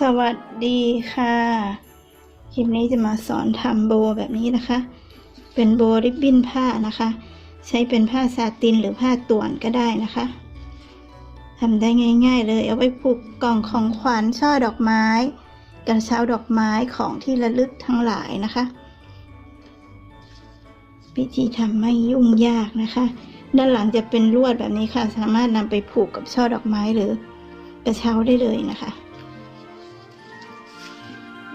สวัสดีค่ะ คลิปนี้จะมาสอนทำโบแบบนี้นะคะ เป็นโบริบบิ้นผ้านะคะ ใช้เป็นผ้าซาตินหรือผ้าต่วนก็ได้นะคะทำได้ง่าย ๆ เลย เอาไว้ผูกกล่องของขวัญช่อดอกไม้ กระเช้าดอกไม้ของที่ระลึกทั้งหลายนะคะวิธีทำไม่ยุ่งยากนะคะ ด้านหลังจะเป็นลวดแบบนี้ค่ะ สามารถนำไปผูกกับช่อดอกไม้หรือกระเช้าได้เลยนะคะ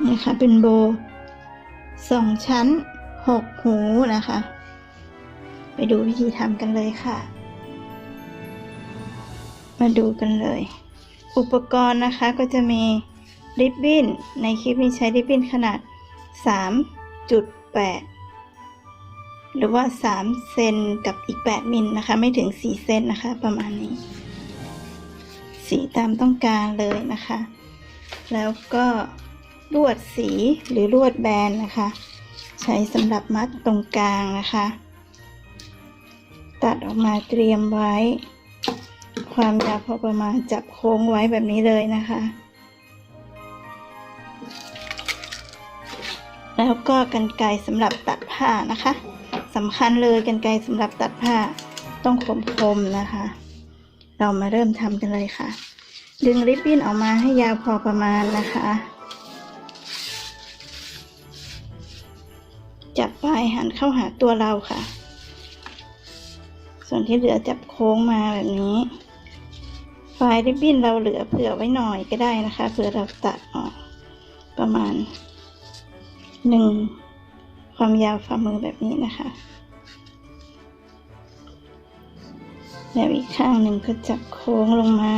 นี่ค่ะเป็นโบสองชั้นหกหูนะคะ ไปดูวิธีทำกันเลยค่ะ มาดูกันเลย อุปกรณ์นะคะก็จะมีริบบิ้นในคลิปนี้ใช้ริบบิ้นขนาด 3.8 หรือว่า 3 เซนกับอีก 8 มิลนะคะ ไม่ถึง 4 เซนนะคะ ประมาณนี้ สีตามต้องการเลยนะคะ แล้วก็ ลวดสีหรือลวดแบนนะคะ ใช้สำหรับมัดตรงกลางนะคะ ตัดออกมาเตรียมไว้ ความยาวพอประมาณจับโค้งไว้แบบนี้เลยนะคะ แล้วก็กันไกสำหรับตัดผ้านะคะสำคัญเลยกันไกสำหรับตัดผ้าต้องคมๆนะคะ เรามาเริ่มทำกันเลยค่ะ ดึงริบบิ้นออกมาให้ยาวพอประมาณนะคะายหันเข้าหาตัวเราค่ะ ส่วนที่เหลือจับโค้งมาแบบนี้ปลายริบบิ้นเราเหลือเผื่อไว้หน่อยก็ได้นะคะ เผื่อเราตัดออกประมาณหนึ่งความยาวฝ่ามือแบบนี้นะคะ แล้วอีกข้างหนึ่งก็จับโค้งลงมา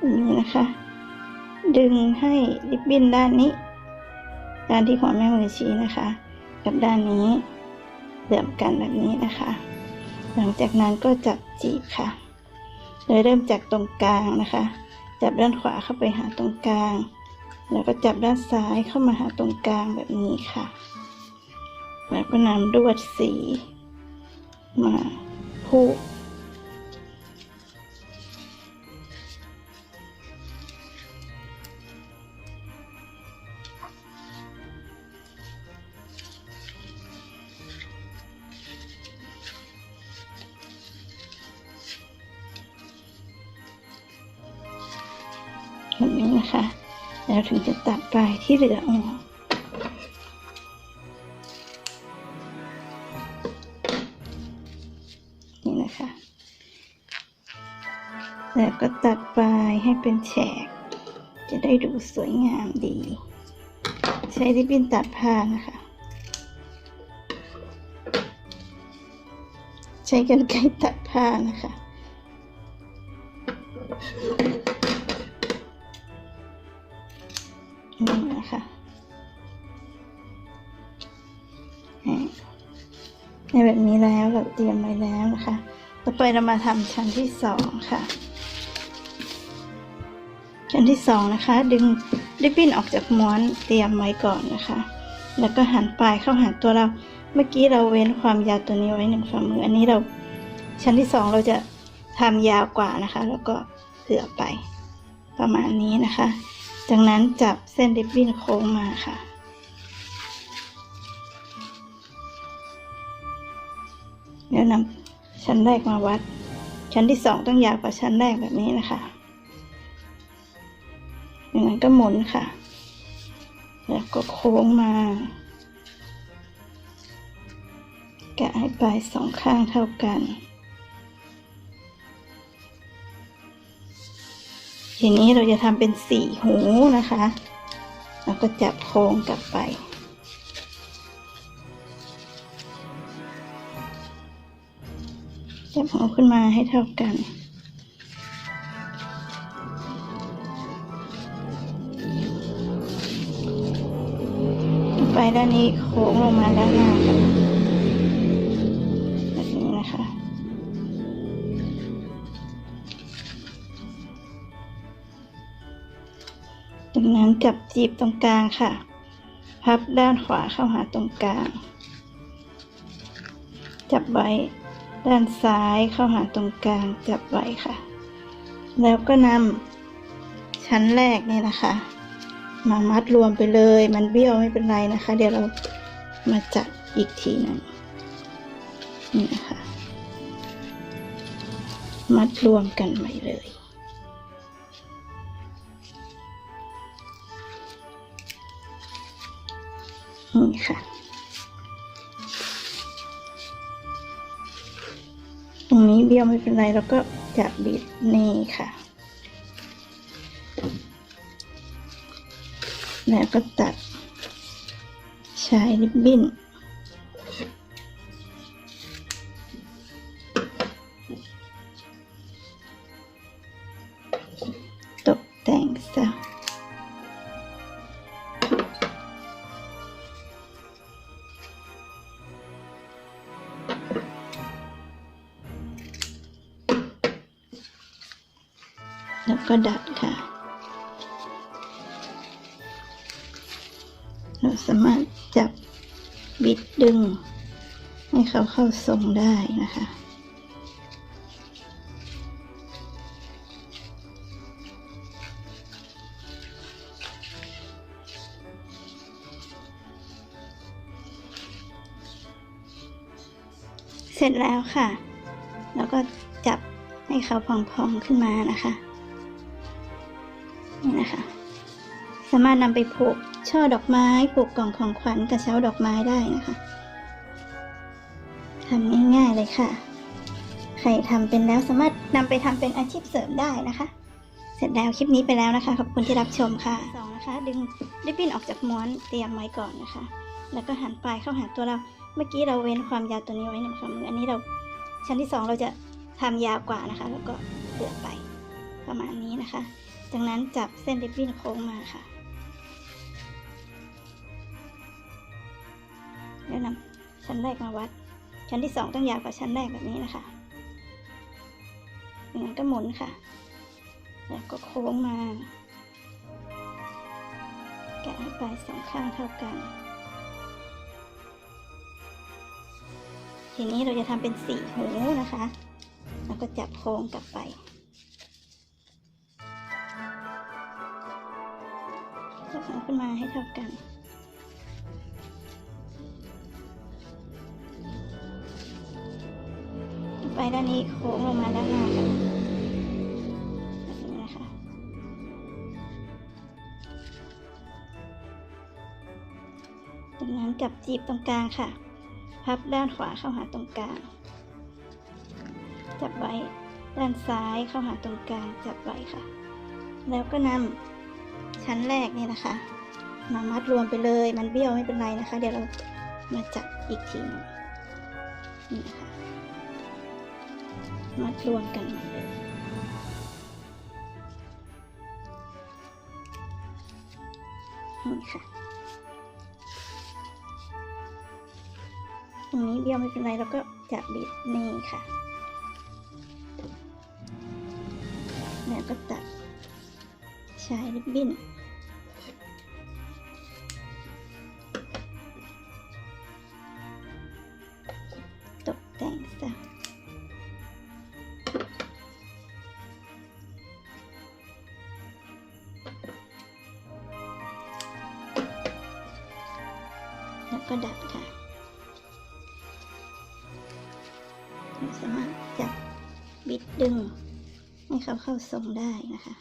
อย่างนี้นะคะ ดึงให้ริบบิ้นด้านนี้ ด้านที่หัวแม่มือชี้นะคะ กับด้านนี้เหลื่อมกันแบบนี้นะคะ หลังจากนั้นก็จับจีบค่ะ โดยเริ่มจากตรงกลางนะคะ จับด้านขวาเข้าไปหาตรงกลาง แล้วก็จับด้านซ้ายเข้ามาหาตรงกลางแบบนี้ค่ะ แล้วก็นำลวดสีมาผูก แบบนี้นะคะ แล้วถึงจะตัดปลายที่เหลือออกนี่นะคะ แล้วก็ตัดปลายให้เป็นแฉก จะได้ดูสวยงามดี ใช้ริบบิ้นตัดผ้านะคะ ใช้กันไกตัดผ้านะคะ ในแบบนี้แล้วเราเตรียมไว้แล้วนะคะต่อไปเรามาทำชั้นที่สองค่ะ ชั้นที่สองนะคะ ดึงริบบิ้นออกจากม้วนเตรียมไว้ก่อนนะคะ แล้วก็หันปลายเข้าหาตัวเรา เมื่อกี้เราเว้นความยาวตัวนี้ไว้หนึ่งฝ่ามือ อันนี้เราชั้นที่สองเราจะทำยาวกว่านะคะ แล้วก็เผื่อไปประมาณนี้นะคะ จากนั้นจับเส้นริบบิ้นโค้งมาค่ะ แล้วนำชั้นแรกมาวัด ชั้นที่สองต้องยาวกว่าชั้นแรกแบบนี้นะคะอย่างนั้นก็หมุนค่ะ แล้วก็โค้งมา แกะให้ปลายสองข้างเท่ากัน ทีนี้เราจะทำเป็นสี่หูนะคะ แล้วก็จับโค้งกลับไป จับหูขึ้นมาให้เท่ากัน ไปด้านนี้โค้งลงมาด้านหน้าค่ะแบบนี้นะคะ จากนั้นจับจีบตรงกลางค่ะ พับด้านขวาเข้าหาตรงกลาง จับไว้ ด้านซ้ายเข้าหาตรงกลางจับไว้ค่ะ แล้วก็นำชั้นแรกนี่นะคะ มามัดรวมไปเลย มันเบี้ยวไม่เป็นไรนะคะ เดี๋ยวเรามาจัดอีกทีหนึงนี่นะคะ มัดรวมกันใหม่เลยนี่ค่ะ นี้เบี้ยวไม่เป็นไรแล้วก็จับบิดนี่ค่ะ แล้วก็ตัดใช้ริบบิ้นตกแต่งซะ เราสามารถจับบิดดึง ให้เขาเข้าทรงได้นะคะเสร็จแล้วค่ะ แล้วก็จับให้เขาพองๆขึ้นมานะคะ นี่นะคะ สามารถนำไปผูก ช่อดอกไม้ผูกกล่องของขวัญกระเช้าดอกไม้ได้นะคะทำง่ายๆเลยค่ะ ใครทำเป็นแล้วสามารถนำไปทำเป็นอาชีพเสริมได้นะคะ เสร็จแล้วคลิปนี้ไปแล้วนะคะ ขอบคุณที่รับชมค่ะสองนะคะ ดึงริบบิ้นออกจากม้วนเตรียมไว้ก่อนนะคะ แล้วก็หันปลายเข้าหาตัวเรา เมื่อกี้เราเว้นความยาวตัวนี้ไว้หนึ่งฝ่ามืออันนี้เราชั้นที่สองเราจะทำยาวกว่านะคะ แล้วก็เลือกไปประมาณนี้นะคะ จากนั้นจับเส้นริบบิ้นโค้งมาค่ะ แล้วนำชั้นแรกมาวัด ชั้นที่สองต้องยาวกว่าชั้นแรกแบบนี้นะคะจากนั้นก็หมุนค่ะ แล้วก็โค้งมา แกะให้ปลายสองข้างเท่ากัน ทีนี้เราจะทำเป็นสี่หูนะคะ แล้วก็จับโค้งกลับไปจับหางขึ้นมาให้เท่ากัน ด้านนี้โค้งลงมาด้านหน้าค่ะแบบนี้นะคะจากนั้นกับจีบตรงกลางค่ะ พับด้านขวาเข้าหาตรงกลาง จับไว้ด้านซ้ายเข้าหาตรงกลางจับไว้ค่ะ แล้วก็นำชั้นแรกนี่นะคะ มามัดรวมไปเลยมันเบี้ยวไม่เป็นไรนะคะ เดี๋ยวเรามาจับอีกทีหนึงนี่นะคะ มัดรวมกันหม่เลยนี่ค่ะตรงนี้เบี้ยวไม่เป็นไรแล้วก็จับบิดนี่ค่ะแล้วก็ตัดใช้ริบบิ้นตกแต่งซะ ดึงให้เขาเข้าทรงได้นะคะ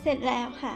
เสร็จแล้วค่ะ